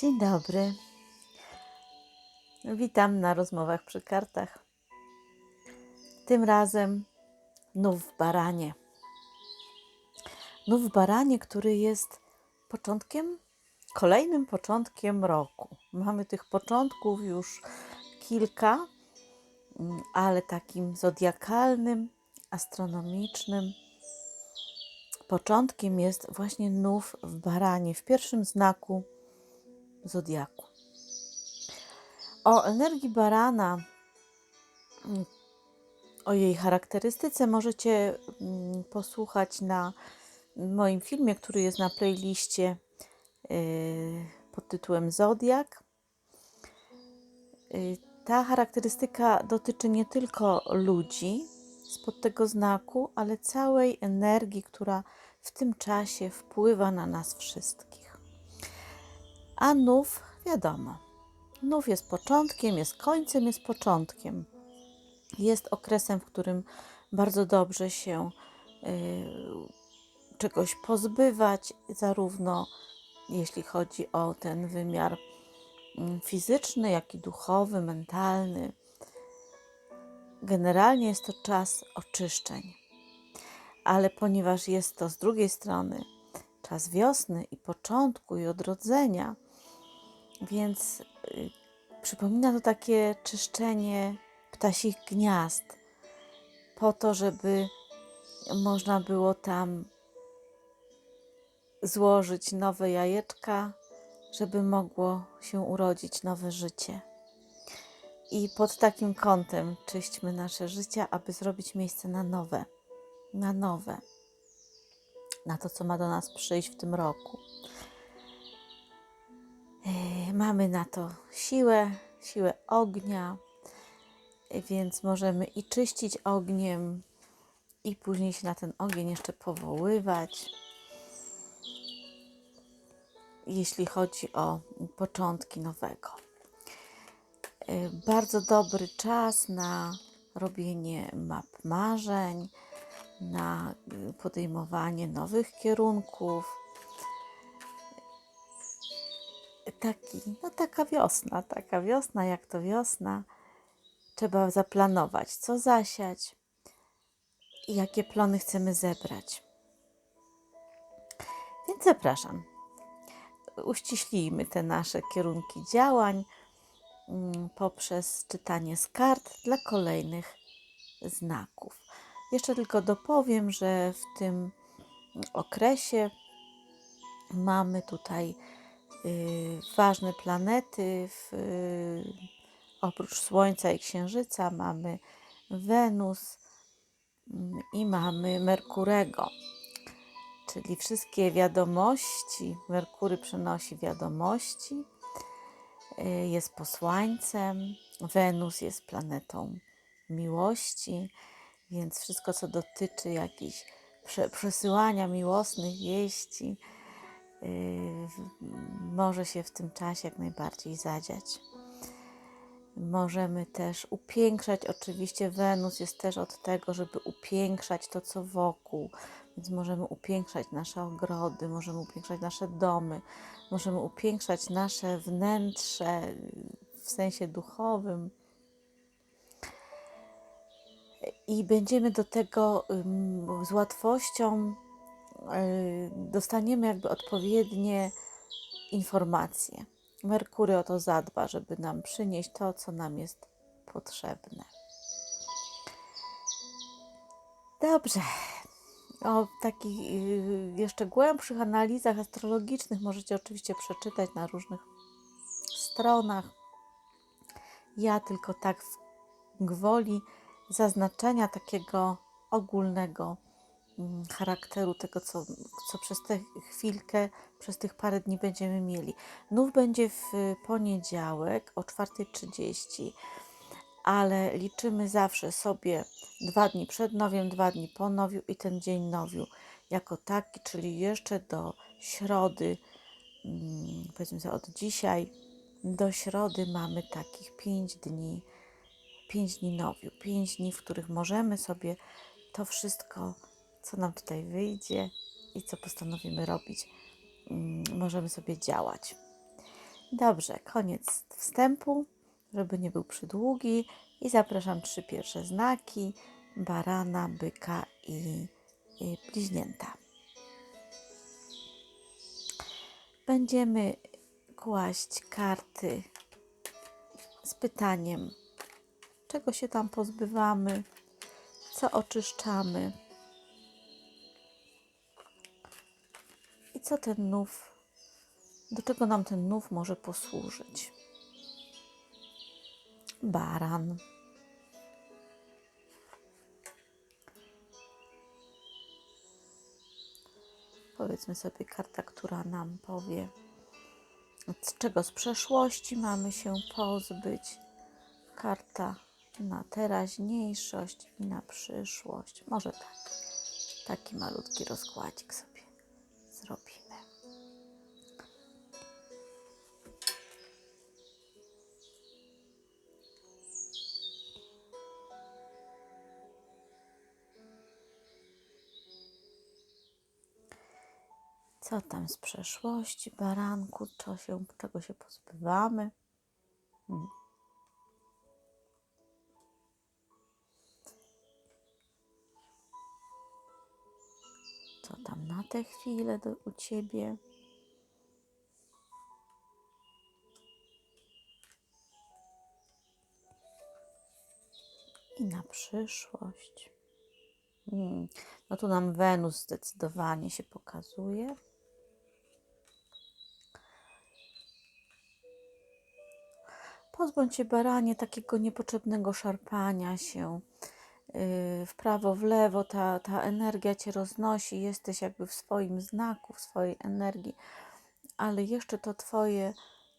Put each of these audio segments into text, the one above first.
Dzień dobry. Witam na rozmowach przy kartach. Tym razem nów w baranie. Nów w baranie, który jest początkiem, kolejnym początkiem roku. Mamy tych początków już kilka, ale takim zodiakalnym, astronomicznym początkiem jest właśnie nów w baranie, w pierwszym znaku zodiaku. O energii barana, mm, o jej charakterystyce możecie mm, posłuchać na moim filmie, który jest na playliście yy, pod tytułem Zodiak. Yy, Ta charakterystyka dotyczy nie tylko ludzi spod tego znaku, ale całej energii, która w tym czasie wpływa na nas wszystkich. A nów, wiadomo, nów jest początkiem, jest końcem, jest początkiem. Jest okresem, w którym bardzo dobrze się y, czegoś pozbywać, zarówno jeśli chodzi o ten wymiar mm, fizyczny, jak i duchowy, mentalny. Generalnie jest to czas oczyszczeń, ale ponieważ jest to z drugiej strony czas wiosny i początku i odrodzenia, więc y, przypomina to takie czyszczenie ptasich gniazd, po to, żeby można było tam złożyć nowe jajeczka, żeby mogło się urodzić nowe życie. I pod takim kątem czyśćmy nasze życie, aby zrobić miejsce na nowe, na nowe, na to, co ma do nas przyjść w tym roku. Mamy na to siłę, siłę ognia, więc możemy i czyścić ogniem, i później się na ten ogień jeszcze powoływać. Jeśli chodzi o początki nowego. Yy, Bardzo dobry czas na robienie map marzeń, na podejmowanie nowych kierunków, taki, no taka wiosna, taka wiosna, jak to wiosna. Trzeba zaplanować, co zasiać i jakie plony chcemy zebrać. Więc zapraszam. Uściślijmy te nasze kierunki działań mm, poprzez czytanie z kart dla kolejnych znaków. Jeszcze tylko dopowiem, że w tym okresie mamy tutaj ważne planety. W, y, oprócz Słońca i Księżyca mamy Wenus mm, i mamy Merkurego. Czyli wszystkie wiadomości, Merkury przynosi wiadomości, y, jest posłańcem, Wenus jest planetą miłości, więc wszystko, co dotyczy jakichś prze, przesyłania miłosnych wieści, może się w tym czasie jak najbardziej zadziać. Możemy też upiększać, oczywiście Wenus jest też od tego, żeby upiększać to, co wokół, więc możemy upiększać nasze ogrody, możemy upiększać nasze domy, możemy upiększać nasze wnętrze w sensie duchowym. I będziemy do tego z łatwością y, dostaniemy jakby odpowiednie informacje. Merkury o to zadba, żeby nam przynieść to, co nam jest potrzebne. Dobrze. O takich y, jeszcze głębszych analizach astrologicznych możecie oczywiście przeczytać na różnych stronach. Ja tylko tak w gwoli zaznaczenia takiego ogólnego charakteru tego, co, co przez tę chwilkę, przez tych parę dni będziemy mieli. Nów będzie w poniedziałek o 4.30, ale liczymy zawsze sobie dwa dni przed nowiem, dwa dni po nowiu i ten dzień nowiu jako taki, czyli jeszcze do środy, mm, powiedzmy sobie od dzisiaj do środy mamy takich 5 dni pięć dni nowiu, pięć dni, w których możemy sobie to wszystko, co nam tutaj wyjdzie i co postanowimy robić, mm, możemy sobie działać. Dobrze, koniec wstępu, żeby nie był przydługi. I zapraszam trzy pierwsze znaki: barana, byka i, i bliźnięta. Będziemy kłaść karty z pytaniem, czego się tam pozbywamy, co oczyszczamy co ten nów, do czego nam ten nów może posłużyć. Baran. Powiedzmy sobie karta, która nam powie, z czego z przeszłości mamy się pozbyć. Karta na teraźniejszość i na przyszłość. Może tak. Taki malutki rozkładzik sobie Co tam z przeszłości, baranku, co się, czego się pozbywamy? Hmm. Co tam na tę chwilę do, u ciebie? I na przyszłość. Hmm. No tu nam Wenus zdecydowanie się pokazuje. Pozbądź się baranie takiego niepotrzebnego szarpania się yy, w prawo, w lewo. Ta, ta energia cię roznosi, jesteś jakby w swoim znaku, w swojej energii, ale jeszcze to twoje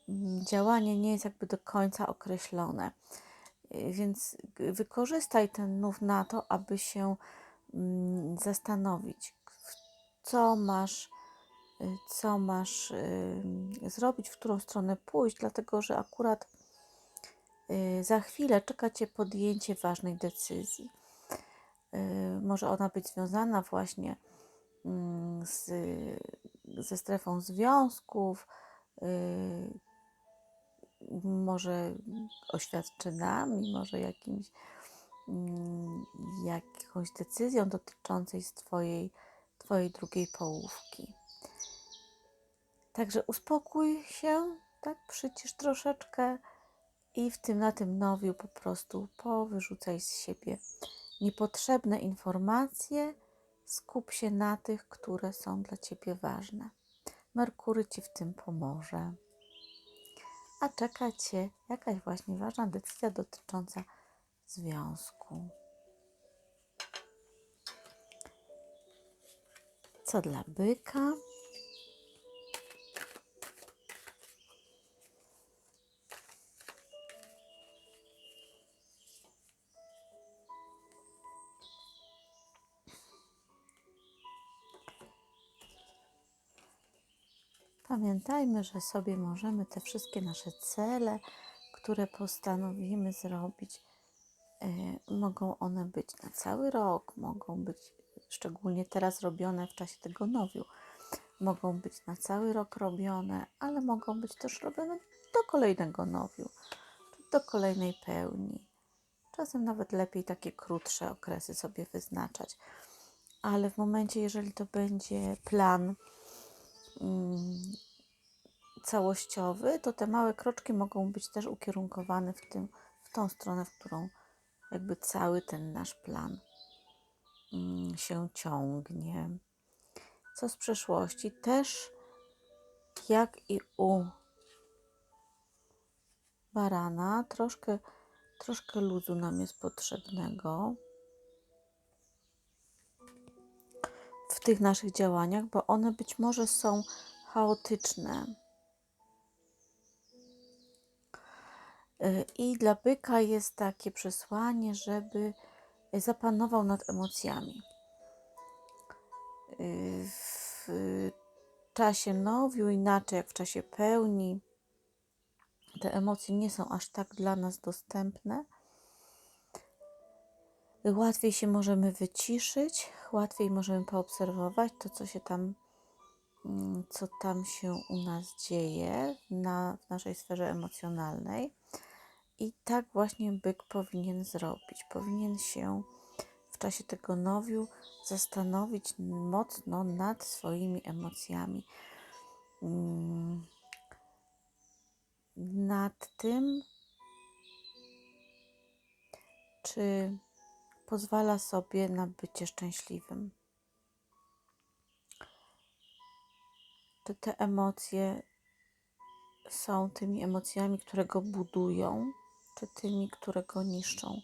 mm, działanie nie jest jakby do końca określone. Yy, więc wykorzystaj ten nów na to, aby się mm, zastanowić, co masz, yy, co masz zrobić, w którą stronę pójść, dlatego że akurat Y, za chwilę czeka Cię podjęcie ważnej decyzji. Y, może ona być związana właśnie mm, z, ze strefą związków, y, może oświadczynami, może jakimś, mm, jakąś decyzją dotyczącej twojej, twojej drugiej połówki. Także uspokój się, tak, przycisz troszeczkę i w tym na tym nowiu po prostu powyrzucaj z siebie niepotrzebne informacje, skup się na tych, które są dla ciebie ważne. Merkury ci w tym pomoże. A czeka cię jakaś właśnie ważna decyzja dotycząca związku. Co dla byka? Pamiętajmy, że sobie możemy te wszystkie nasze cele, które postanowimy zrobić, yy, mogą one być na cały rok, mogą być szczególnie teraz robione w czasie tego nowiu, mogą być na cały rok robione, ale mogą być też robione do kolejnego nowiu, do kolejnej pełni. Czasem nawet lepiej takie krótsze okresy sobie wyznaczać. Ale w momencie, jeżeli to będzie plan, całościowy, to te małe kroczki mogą być też ukierunkowane w, tym, w tą stronę, w którą jakby cały ten nasz plan mm, się ciągnie. Co z przeszłości? Też jak i u barana, troszkę, troszkę luzu nam jest potrzebnego. W tych naszych działaniach, bo one być może są chaotyczne. Y, I dla byka jest takie przesłanie, żeby zapanował nad emocjami. Y, w czasie nowiu, inaczej jak w czasie pełni, te emocje nie są aż tak dla nas dostępne łatwiej się możemy wyciszyć, łatwiej możemy poobserwować to, co się tam mm, co tam się u nas dzieje na, w naszej sferze emocjonalnej. I tak właśnie byk powinien zrobić. Powinien się w czasie tego nowiu zastanowić mocno nad swoimi emocjami. Mm, nad tym, czy pozwala sobie na bycie szczęśliwym. Czy te emocje są tymi emocjami, które go budują, czy tymi, które go niszczą?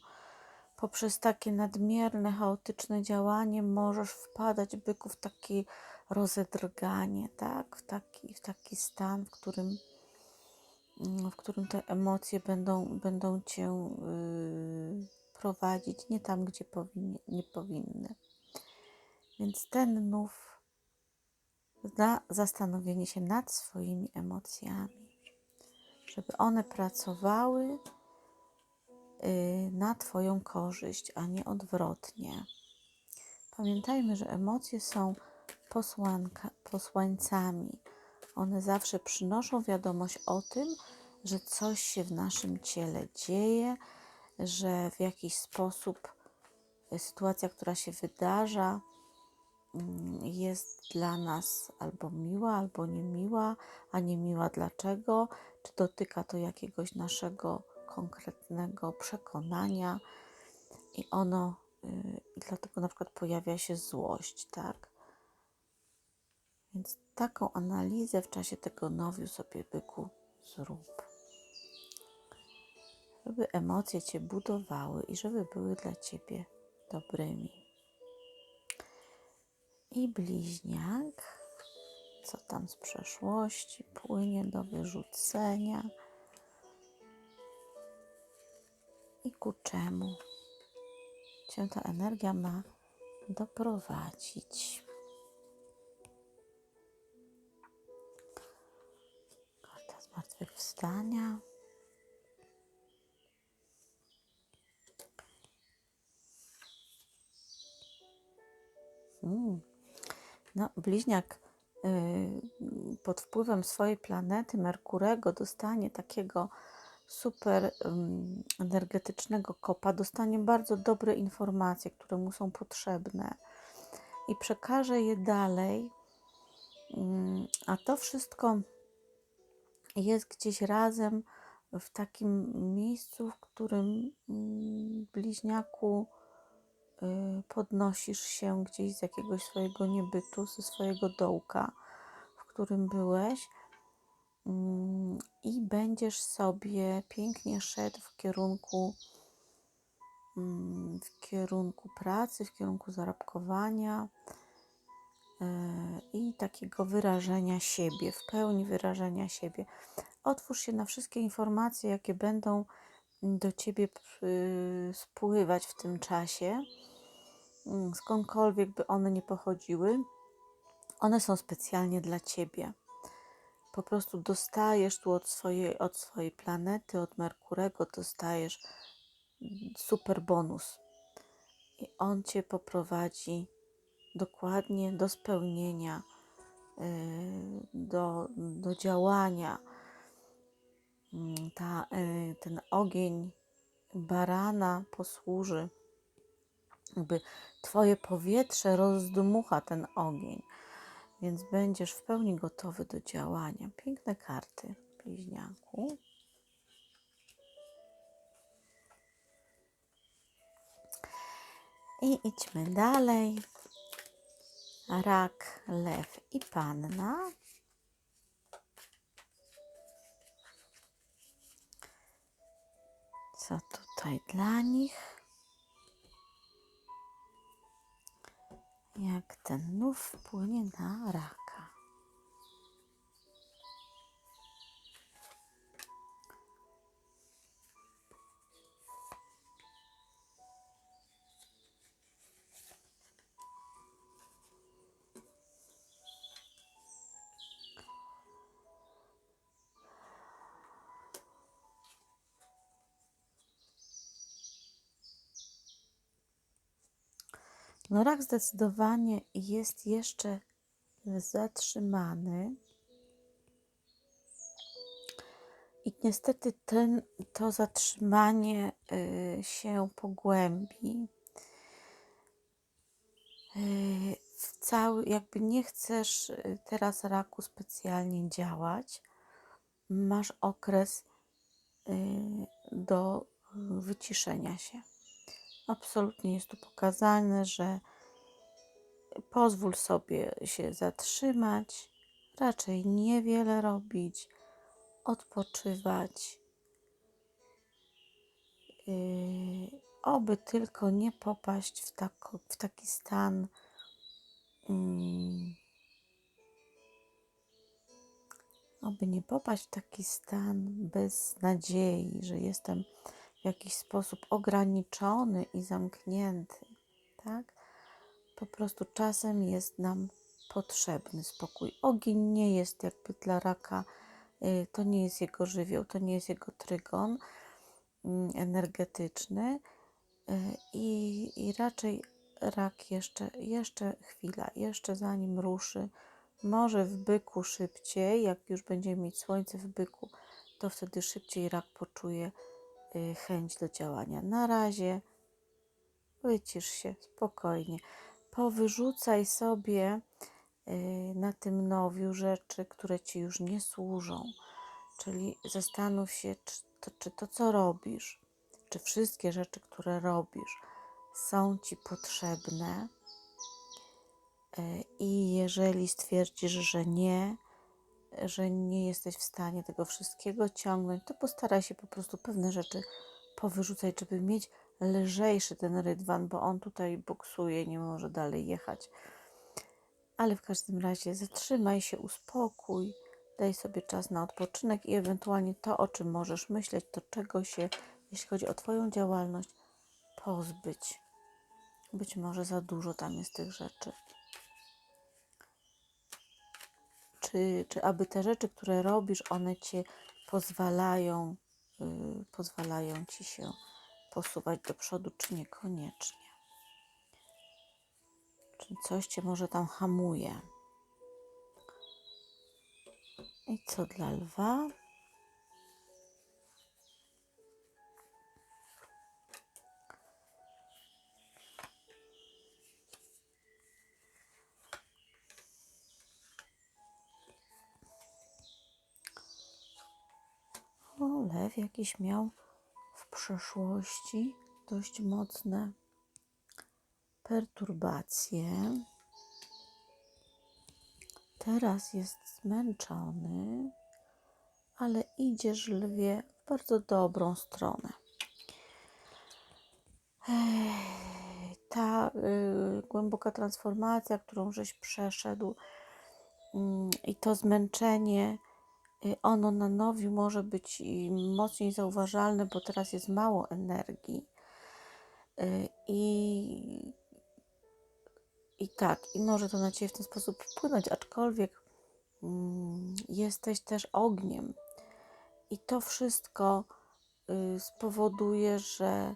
Poprzez takie nadmierne, chaotyczne działanie możesz wpadać byku w takie rozedrganie, tak? w, taki, w taki stan, w którym, w którym te emocje będą, będą cię yy, prowadzić nie tam, gdzie powinni, nie powinny. Więc ten nów na zastanowienie się nad swoimi emocjami, żeby one pracowały yy, na Twoją korzyść, a nie odwrotnie. Pamiętajmy, że emocje są posłanka, posłańcami. One zawsze przynoszą wiadomość o tym, że coś się w naszym ciele dzieje, że w jakiś sposób y, sytuacja, która się wydarza, mm, jest dla nas albo miła, albo niemiła, a niemiła dlaczego, czy dotyka to jakiegoś naszego konkretnego przekonania? I ono, y, i dlatego na przykład pojawia się złość, tak? Więc taką analizę w czasie tego nowiu sobie byku zrób żeby emocje Cię budowały i żeby były dla Ciebie dobrymi. I bliźniak, co tam z przeszłości płynie do wyrzucenia i ku czemu Cię ta energia ma doprowadzić. Karta zmartwychwstania. Mm. No, bliźniak y, pod wpływem swojej planety Merkurego dostanie takiego super energetycznego kopa, dostanie bardzo dobre informacje, które mu są potrzebne i przekaże je dalej. Mm, a to wszystko jest gdzieś razem w takim miejscu, w którym mm, bliźniaku podnosisz się gdzieś z jakiegoś swojego niebytu, ze swojego dołka, w którym byłeś mm, i będziesz sobie pięknie szedł w kierunku mm, w kierunku pracy, w kierunku zarobkowania y, i takiego wyrażenia siebie, w pełni wyrażenia siebie. Otwórz się na wszystkie informacje, jakie będą do ciebie y, spływać w tym czasie skądkolwiek by one nie pochodziły, one są specjalnie dla ciebie. Po prostu dostajesz tu od swojej, od swojej planety, od Merkurego, dostajesz super bonus. I on cię poprowadzi dokładnie do spełnienia, y, do, do działania. Mm, ta, y, ten ogień barana posłuży jakby Twoje powietrze rozdmucha ten ogień, więc będziesz w pełni gotowy do działania. Piękne karty, bliźniaku. I idźmy dalej. Rak, lew i panna. Co tutaj dla nich? Jak ten nów wpłynie na raka. No rak zdecydowanie jest jeszcze zatrzymany. I niestety ten, to zatrzymanie y, się pogłębi. Y, w cały, jakby nie chcesz y, teraz raku specjalnie działać, masz okres do wyciszenia się. Absolutnie jest tu pokazane, że pozwól sobie się zatrzymać, raczej niewiele robić, odpoczywać. Yy, oby tylko nie popaść w, w taki stan. Oby nie popaść w taki stan bez nadziei, że jestem w jakiś sposób ograniczony i zamknięty, tak? Po prostu czasem jest nam potrzebny spokój. Ogień nie jest jakby dla raka, y, to nie jest jego żywioł, to nie jest jego trygon mm, energetyczny y, i, i raczej rak jeszcze, jeszcze chwila, jeszcze zanim ruszy, może w byku szybciej, jak już będzie mieć słońce w byku, to wtedy szybciej rak poczuje chęć do działania. Na razie wycisz się spokojnie. Powyrzucaj sobie y, na tym nowiu rzeczy, które ci już nie służą. Czyli zastanów się, czy to, czy to co robisz, czy wszystkie rzeczy, które robisz, są ci potrzebne. Y, I jeżeli stwierdzisz, że nie, że nie jesteś w stanie tego wszystkiego ciągnąć, to postaraj się po prostu pewne rzeczy powyrzucać, żeby mieć lżejszy ten rydwan, bo on tutaj buksuje, nie może dalej jechać. Ale w każdym razie zatrzymaj się, uspokój, daj sobie czas na odpoczynek i ewentualnie to, o czym możesz myśleć, to czego się, jeśli chodzi o Twoją działalność, pozbyć. Być może za dużo tam jest tych rzeczy. Czy, czy aby te rzeczy, które robisz, one Cię pozwalają, yy, pozwalają Ci się posuwać do przodu, czy niekoniecznie. Czy coś cię może tam hamuje. I co dla lwa? Lew jakiś miał w przeszłości dość mocne perturbacje. Teraz jest zmęczony, ale idziesz lwie w bardzo dobrą stronę. Ta y, głęboka transformacja, którą żeś przeszedł, y, i to zmęczenie, ono na nowiu może być mocniej zauważalne, bo teraz jest mało energii. Y, I, I tak, i może to na ciebie w ten sposób wpłynąć, aczkolwiek mm, jesteś też ogniem. I to wszystko y, spowoduje, że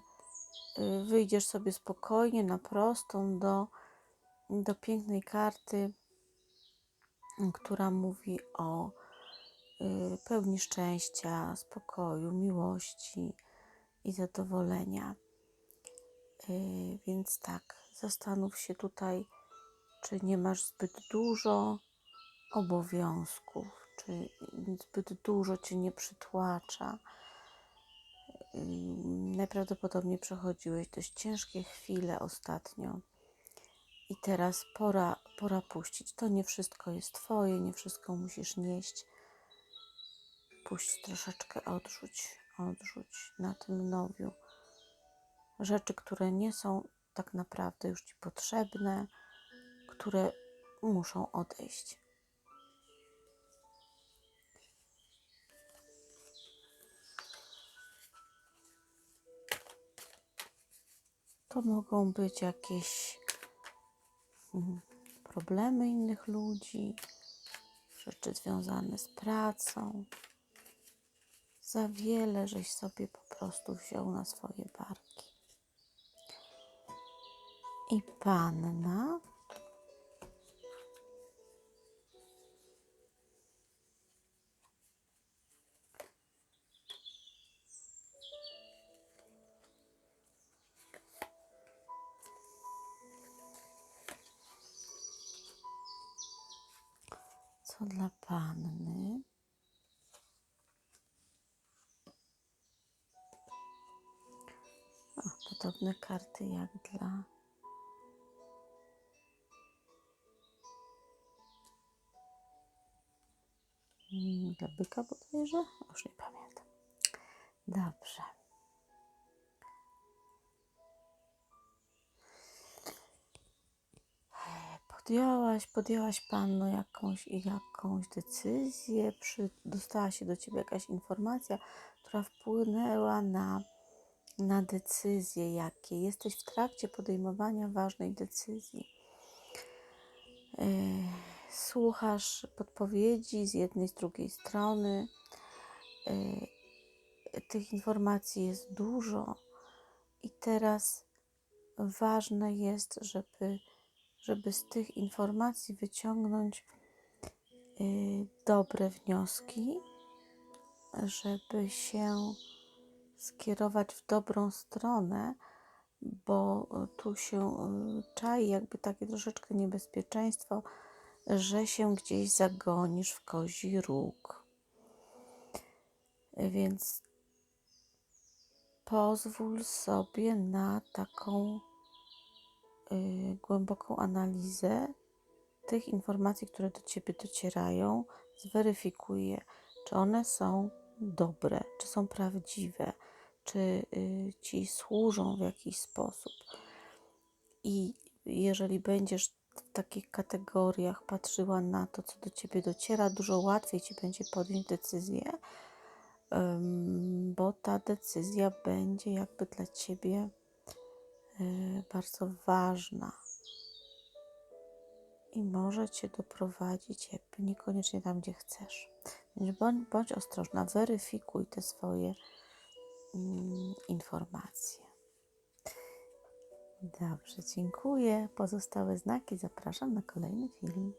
y, wyjdziesz sobie spokojnie na prostą do, do pięknej karty, która mówi o pełni szczęścia, spokoju, miłości i zadowolenia. Yy, więc tak, zastanów się tutaj, czy nie masz zbyt dużo obowiązków, czy zbyt dużo cię nie przytłacza. Yy, najprawdopodobniej przechodziłeś dość ciężkie chwile ostatnio. I teraz pora, pora puścić. To nie wszystko jest Twoje, nie wszystko musisz nieść. Puść troszeczkę, odrzuć, odrzuć na tym nowiu rzeczy, które nie są tak naprawdę już Ci potrzebne, które muszą odejść. To mogą być jakieś mm, problemy innych ludzi, rzeczy związane z pracą. Za wiele żeś sobie po prostu wziął na swoje barki. I panna podobne karty jak dla. Mm, Dla byka bodajże? Już nie pamiętam. Dobrze. Podjęłaś, podjęłaś panno jakąś, jakąś decyzję, przy, dostała się do ciebie jakaś informacja, która wpłynęła na, na decyzję jakie. Jesteś w trakcie podejmowania ważnej decyzji. Yy, Słuchasz podpowiedzi z jednej, z drugiej strony. Yy, Tych informacji jest dużo i teraz ważne jest, żeby żeby z tych informacji wyciągnąć y, dobre wnioski, żeby się skierować w dobrą stronę, bo tu się y, czai jakby takie troszeczkę niebezpieczeństwo, że się gdzieś zagonisz w kozi róg. Więc pozwól sobie na taką y, głęboką analizę tych informacji, które do Ciebie docierają, zweryfikuj je, czy one są dobre, czy są prawdziwe, czy y, Ci służą w jakiś sposób. I jeżeli będziesz w takich kategoriach patrzyła na to, co do Ciebie dociera, dużo łatwiej Ci będzie podjąć decyzję, bo ta decyzja będzie jakby dla Ciebie y, bardzo ważna i może Cię doprowadzić niekoniecznie tam, gdzie chcesz. Więc bądź, bądź ostrożna, weryfikuj te swoje informacje. Dobrze, dziękuję. Pozostałe znaki zapraszam na kolejny film.